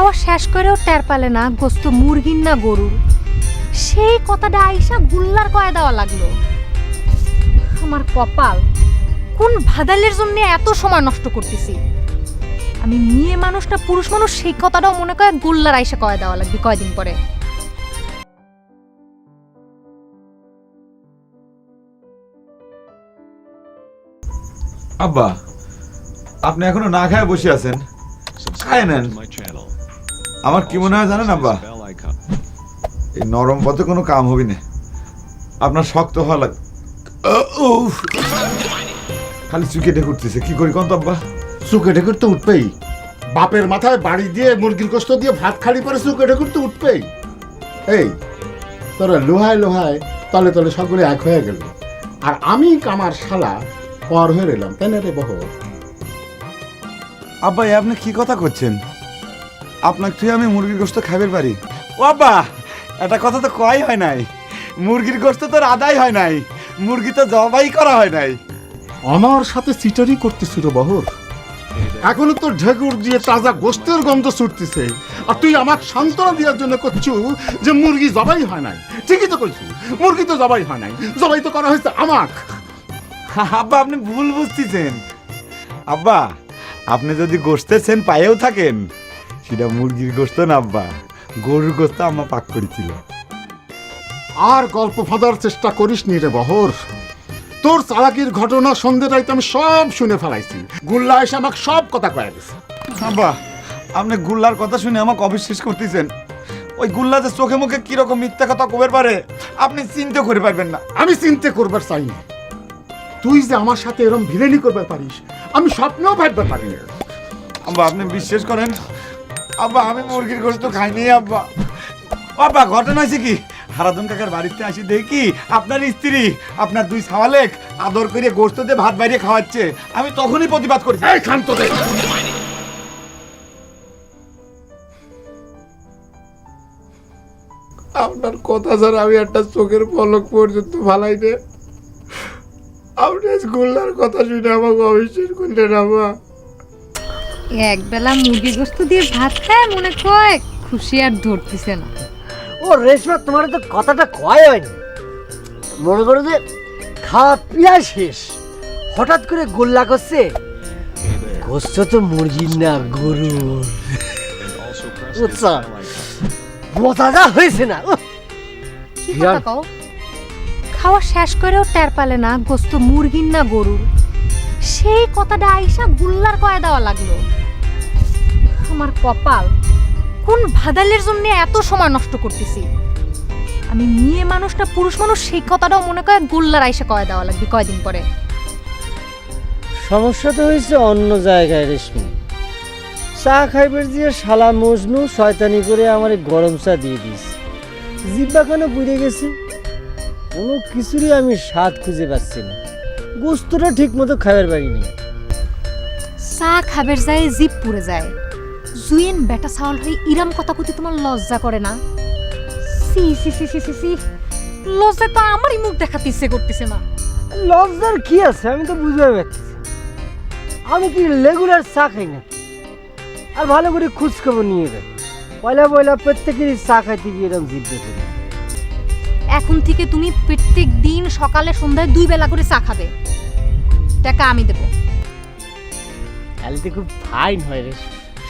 খাওয়া শেষ করেও টের পালে না গোস্ত মুরগির না গরুর। সেই কথাটা আইসা গুল্লার কয়ে দেওয়া লাগল। আমার কপাল, কোন ভাদালের জন্য এত সময় নষ্ট করতেছি? আমি মেয়ে মানুষ না পুরুষ মানুষ, সেই কথাটাও মনে করে গুল্লার আইসা কয়ে দেওয়া লাগবে কয়দিন পরে। আব্বা, আপনি এখনও না খায় বসে আছেন? খায় নেন। আমার কি মনে হয় জানেন আব্বা? এই নরম পথে কোনো কাম হবে না। আপনার শক্ত হওয়া লাগ! খালি চুকেটে করতেছে কি করি কোন তো আব্বা? চুকে ঢেকুর তো উঠবেই। বাপের মাথায় বাড়ি দিয়ে মুরগির কষ্ট দিয়ে ভাত খালি পরে চুকে ঢেকুর তো উঠবেই। এই তোরা লোহায় লোহায় তলে তলে সবগুলো এক হয়ে গেল। আর আমি কামার শালা পর হয়ে রইলাম। তাই না রে বহ আব্বা আপনি কি কথা করছেন আপনার তুই আমি মুরগির গোস্ত খাইবার পারি। ও আব্বা একটা কথা তো কয় হয় নাই। মুরগির গোস্ত তো আদায় হয় নাই। মুরগি তো জবাই করা হয় নাই। আমার সাথে চিটারি করতেছিল বহর। এখনও তো ঢেকুর দিয়ে তাজা গোস্তের গন্ধ ছুটতেছে। আর তুই আমাকে সান্ত্বনা দেওয়ার জন্য করছু যে মুরগি জবাই হয় নাই। ঠিকই তো কইছু মুরগি তো জবাই হয় নাই। জবাই তো করা হয়েছে আমাক। আব্বা আপনি ভুল বুঝতেছেন। আব্বা আপনি যদি গোস্তের সেন পায়েও থাকেন সেটা মুরগির গোস্ত না আব্বা? গরুর গোস্ত আম্মা পাক করেছিল। আর গল্প ফাদার চেষ্টা করিস নি রে বহর। তোর চালাকির ঘটনা সন্ধ্যে রাইতে আমি সব শুনে ফেলাইছি। গুল্লা এসে আমাকে সব কথা কয়ে গেছে আব্বা আপনি গুল্লার কথা শুনে আমাকে অবিশ্বাস করতেছেন। ওই গুল্লা যে চোখে মুখে কীরকম মিথ্যা কথা কবের পারে আপনি চিন্তা করে পারবেন না। আমি চিন্তা করবার চাই না। তুই যে আমার সাথে এরম ভিলেনি করবার পারিস আমি স্বপ্নেও ভাবতে পারি না। আব্বা আপনি বিশ্বাস করেন আব্বা আমি মুরগির গোস্ত খাইনি আব্বা। আব্বা ঘটনা হয়েছে কি? হারাদন কাকার বাড়িতে আসি দেখি আপনার স্ত্রী আপনার দুই সাওয়ালেক আদর করে গোস্ত দিয়ে ভাত বাইরে খাওয়াচ্ছে। আমি তখনই প্রতিবাদ করেছি এই শান্ত দে। আপনার কথা ছাড়া আমি একটা চোখের পলক পর্যন্ত ভালাই নে আপনি গুল্লার কথা শুনে আমাকে অবিশ্বাস করলেন আমা এক বেলা মুরগি গোস্ত দিয়ে ভাত খায় মনে কয় খুশি আর ধরতেছে না। ও রেশমা তোমার তো কথাটা কয় হয়নি। মনে করো যে খাওয়া পিয়া শেষ। হঠাৎ করে গোল্লা করছে গোস্ত তো মুরগির না গরুর। বুঝছ হয়েছে না কি কথা কও? খাওয়া শেষ করেও টের পালে না গোস্ত মুরগির না গরুর। সেই কথাটা আইসা গুল্লার কয়ে দেওয়া লাগল। আমার কপাল। কোন ভাদালের জন্য এত সময় নষ্ট করতেছি? আমি মেয়ে মানুষ না পুরুষ মানুষ সেই কথাটাও মনে করে গুল্লার আইসা কয়ে দেওয়া লাগবে কয়দিন পরে। সমস্যা তো হয়েছে অন্য জায়গায় রেশমি। চা খাইবার দিয়ে শালা মজনু শয়তানি করে আমার গরম চা দিয়ে দিস জিব্বা কেন পুড়ে গেছে? কোনো কিছুরই আমি স্বাদ খুঁজে পাচ্ছি না। গোস্তটা ঠিক মতো খাবার পারি নেই। চা খাবার যায় জিপ পুড়ে যায়। জুয়েন বেটা চাউল হয়ে ইরাম কথা কুতি তোমার লজ্জা করে না। সি সি সি সি সি সি লজ্জায় তো আমারই মুখ দেখাতে ইচ্ছে করতেছে না লজ্জার কি আছে আমি তো বুঝতে পারছি আমি কি রেগুলার চা খাই না? আর ভালো করে খোঁজ খবর নিয়ে দেয় পয়লা পয়লা প্রত্যেকেরই চা খাইতে গিয়ে এরকম জিভ দেখে এখন থেকে তুমি প্রত্যেক দিন সকালে সন্ধ্যায় দুই বেলা করে চা খাবে। টাকা আমি দেবো। তাহলে তো খুব ফাইন হয় রে।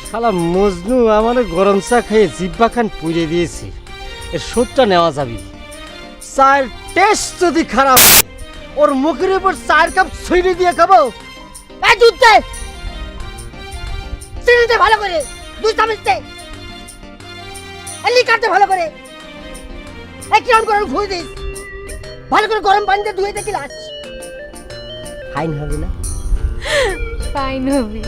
শালা মজনু আমার গরম চা খেয়ে জিব্বা খান পুড়ে দিয়েছি। এর সুদটা নেওয়া যাবে। চায়ের টেস্ট যদি খারাপ ওর মুখের উপর চায়ের কাপ ছুঁড়ে দিয়ে খাব। ভালো করে দে ভালো করে। এক করে ধুয়ে দিস। ভালো করে গরম পানি দিয়ে ধুয়ে দে গিলাস ফাইন হবে না? ফাইন হবে।